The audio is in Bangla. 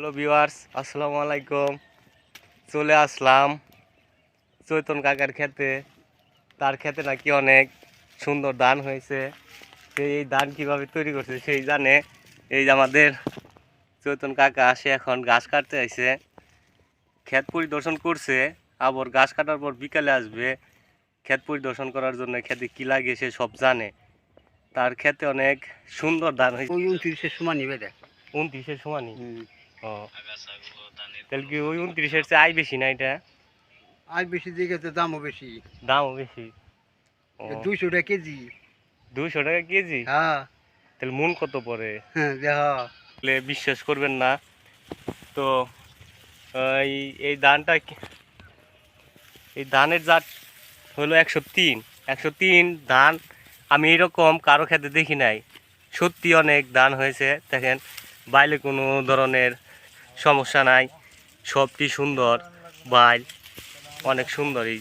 হ্যালো ভিউয়ার্স আসসালামু আলাইকুম চলে আসলাম চৈতন কাকার খেতে। তার খেতে নাকি অনেক সুন্দর ধান হয়েছে। সে এই ধান কীভাবে তৈরি করছে সেই জানে। এই যে আমাদের চৈতন কাকা সে এখন ঘাস কাটতে আইছে। ক্ষেত পরিদর্শন করছে। আবার ঘাস কাটার পর বিকালে আসবে। ক্ষেত পরিদর্শন করার জন্য খেতে কী লাগে সে সব জানে। তার খেতে অনেক সুন্দর ধান হয়েছে। উনত্রিশের সময় নিবে দেখ। উনত্রিশের সময় সমানই ও। তাহলে কি ওই উনত্রিশের চেয়ে আয় বেশি না এটা? আর বেশি তো দামও বেশি। দামও বেশি। দুইশো টাকা কেজি। দুইশো টাকা কেজি? হ্যাঁ। তাহলে মন কত পড়ে? হ্যাঁ তাহলে বিশ্বাস করবেন না। তো এই এই ধানটা এই ধানের জাত হলো একশো তিন। একশো তিন ধান আমি এরকম কারও খেতে দেখি নাই। সত্যি অনেক ধান হয়েছে দেখেন। বাইলে কোনো ধরনের সমস্যা নাই। সবটি সুন্দর। বাইল অনেক সুন্দরই।